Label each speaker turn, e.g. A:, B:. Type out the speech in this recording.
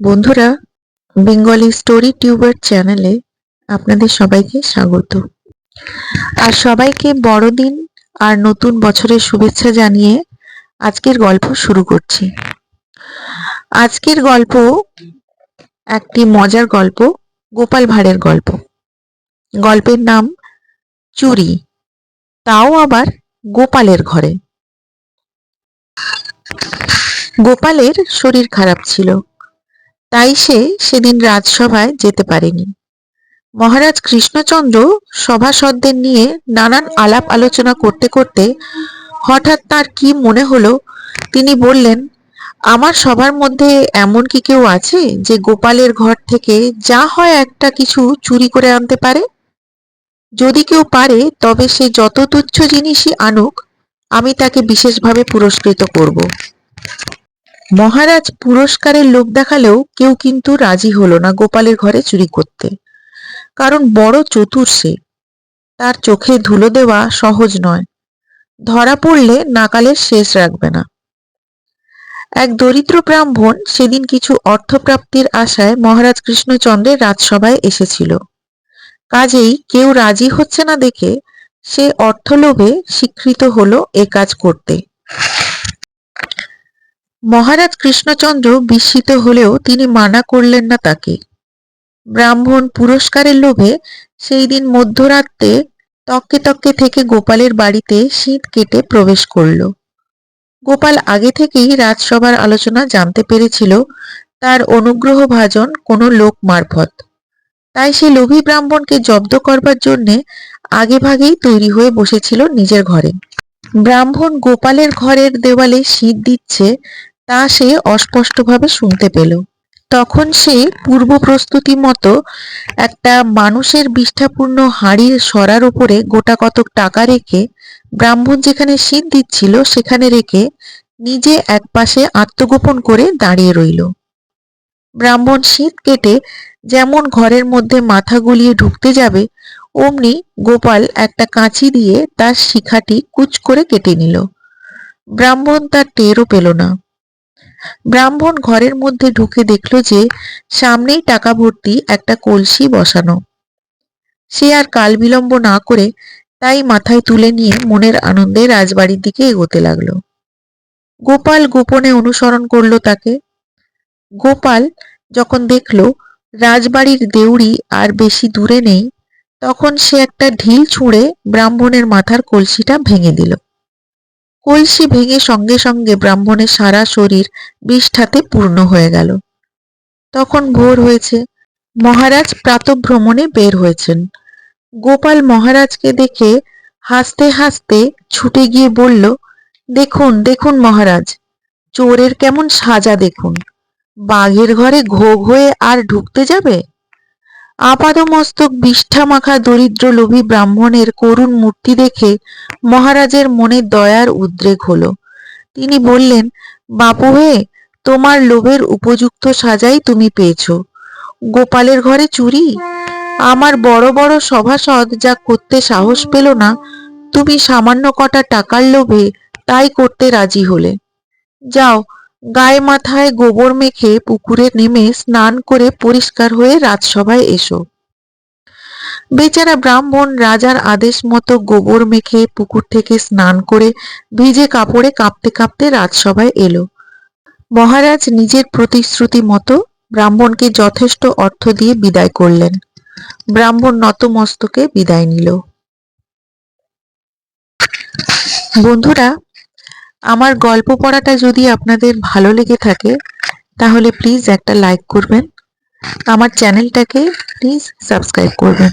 A: বন্ধুরা Bengali story tuber চ্যানেলে আপনাদের সবাইকে স্বাগত। আর সবাইকে বড়দিন আর নতুন বছরের শুভেচ্ছা জানিয়ে আজকের গল্প শুরু করছি। আজকের গল্প একটি মজার গল্প, গোপাল ভাঁড়ের গল্প। গল্পের নাম চুরি, তাও আবার গোপালের ঘরে। গোপালের শরীর খারাপ ছিল। তাই সে সেদিন রাজসভায় যেতে পারেনি। মহারাজ কৃষ্ণচন্দ্র সভাসদদের নিয়ে নানান আলাপ আলোচনা করতে করতে হঠাৎ তার কি মনে হলো, তিনি বললেন, আমার সবার মধ্যে এমন কি কেউ আছে যে গোপালের ঘর থেকে যা হয় একটা কিছু চুরি করে আনতে পারে? যদি কেউ পারে, তবে সে যত তুচ্ছ জিনিসই আনুক, আমি তাকে বিশেষভাবে পুরস্কৃত করব। মহারাজ পুরস্কারের লোক দেখালেও কেউ কিন্তু রাজি হলো না গোপালের ঘরে চুরি করতে। কারণ বড় চতুর সে। তার চোখে ধুলো দেওয়া সহজ নয়। ধরা পড়লে নাকালের শেষ রাখবে না। এক দরিদ্র ব্রাহ্মণ সেদিন কিছু অর্থপ্রাপ্তির আশায় মহারাজ কৃষ্ণচন্দ্রের রাজসভায় এসেছিল। কাজেই কেউ রাজি হচ্ছে না দেখে সে অর্থলোভে স্বীকৃত হলো এ কাজ করতে। মহারাজ কৃষ্ণচন্দ্র বিস্মিত হলেও তিনি মানা করলেন না তাকে। ব্রাহ্মণ পুরস্কারের লোভে সেই দিন মধ্যরাতে তককে তককে থেকে গোপালের বাড়িতে শীত কেটে প্রবেশ করল। গোপাল আগে থেকেই রাজসভার আলোচনা জানতে পেরেছিল, তার অনুগ্রহ ভাজন কোনো লোক মারফত। তাই সে লোভী ব্রাহ্মণকে জব্দ করবার জন্যে আগে ভাগেই তৈরি হয়ে বসেছিল নিজের ঘরে। ব্রাহ্মণ গোপালের ঘরের দেওয়ালে শীত দিচ্ছে তা সে অস্পষ্টভাবে শুনতে পেল। তখন সে পূর্ব প্রস্তুতি মতো একটা মানুষের বিষ্ঠাপূর্ণ হাড়ির সরার উপরে গোটা কতক টাকা রেখে ব্রাহ্মণ যেখানে শীত দিচ্ছিল সেখানে রেখে নিজে একপাশে আত্মগোপন করে দাঁড়িয়ে রইল। ব্রাহ্মণ শীত কেটে যেমন ঘরের মধ্যে মাথা গুলিয়ে ঢুকতে যাবে, অমনি গোপাল একটা কাঁচি দিয়ে তার শিখাটি কুচ করে কেটে নিল। ব্রাহ্মণ তার টেরও পেল না। ব্রাহ্মণ ঘরের মধ্যে ঢুকে দেখল যে সামনেই টাকা ভর্তি একটা কলসি বসানো। সে আর কাল বিলম্ব না করে তাই মাথায় তুলে নিয়ে মনের আনন্দে রাজবাড়ির দিকে এগোতে লাগল। গোপাল গোপনে অনুসরণ করল তাকে। গোপাল যখন দেখল রাজবাড়ির দেউড়ি আর বেশি দূরে নেই, তখন সে একটা ঢিল ছুঁড়ে ব্রাহ্মণের মাথার কলসিটা ভেঙে দিল। কলসি ভেঙে সঙ্গে সঙ্গে ব্রাহ্মণের সারা শরীর বিষ্ঠাতে পূর্ণ হয়ে গেল। তখন ভোর হয়েছে। মহারাজ প্রাতভ্রমণে বের হয়েছেন। গোপাল মহারাজকে দেখে হাসতে হাসতে ছুটে গিয়ে বলল, দেখুন দেখুন মহারাজ, চোরের কেমন সাজা দেখুন। বাঘের ঘরে ঘোগ হয়ে আর ঢুকতে যাবে? আপাদমস্তক বিষ্ঠা মাখা দরিদ্র লোভী ব্রাহ্মণের করুণ মূর্তি দেখে মহারাজের মনে দয়ার উদ্রেক হলো। তিনি বললেন, বাপু হে, তোমার লোভের উপযুক্ত সাজাই তুমি পেয়েছ। গোপালের ঘরে চুরি? আমার বড় বড় সভাসদ যা করতে সাহস পেল না, তুমি সামান্য কটা টাকার লোভে তাই করতে রাজি হলে। যাও গায়ে মাথায় গোবর মেখে পুকুরে নেমে স্নান করে পরিষ্কার হয়ে রাজসভায় এসো। বেচারা ব্রাহ্মণ রাজার আদেশ মতো গোবর মেখে পুকুর থেকে স্নান করে ভিজে কাপড়ে কাঁপতে কাঁপতে রাজসভায় এলো। মহারাজ নিজের প্রতিশ্রুতি মতো ব্রাহ্মণকে যথেষ্ট অর্থ দিয়ে বিদায় করলেন। ব্রাহ্মণ নতমস্তকে বিদায় নিল। বন্ধুরা আমার গল্প পড়াটা যদি আপনাদের ভালো লেগে থাকে, তাহলে প্লিজ একটা লাইক করবেন। আমার চ্যানেলটাকে প্লিজ সাবস্ক্রাইব করবেন।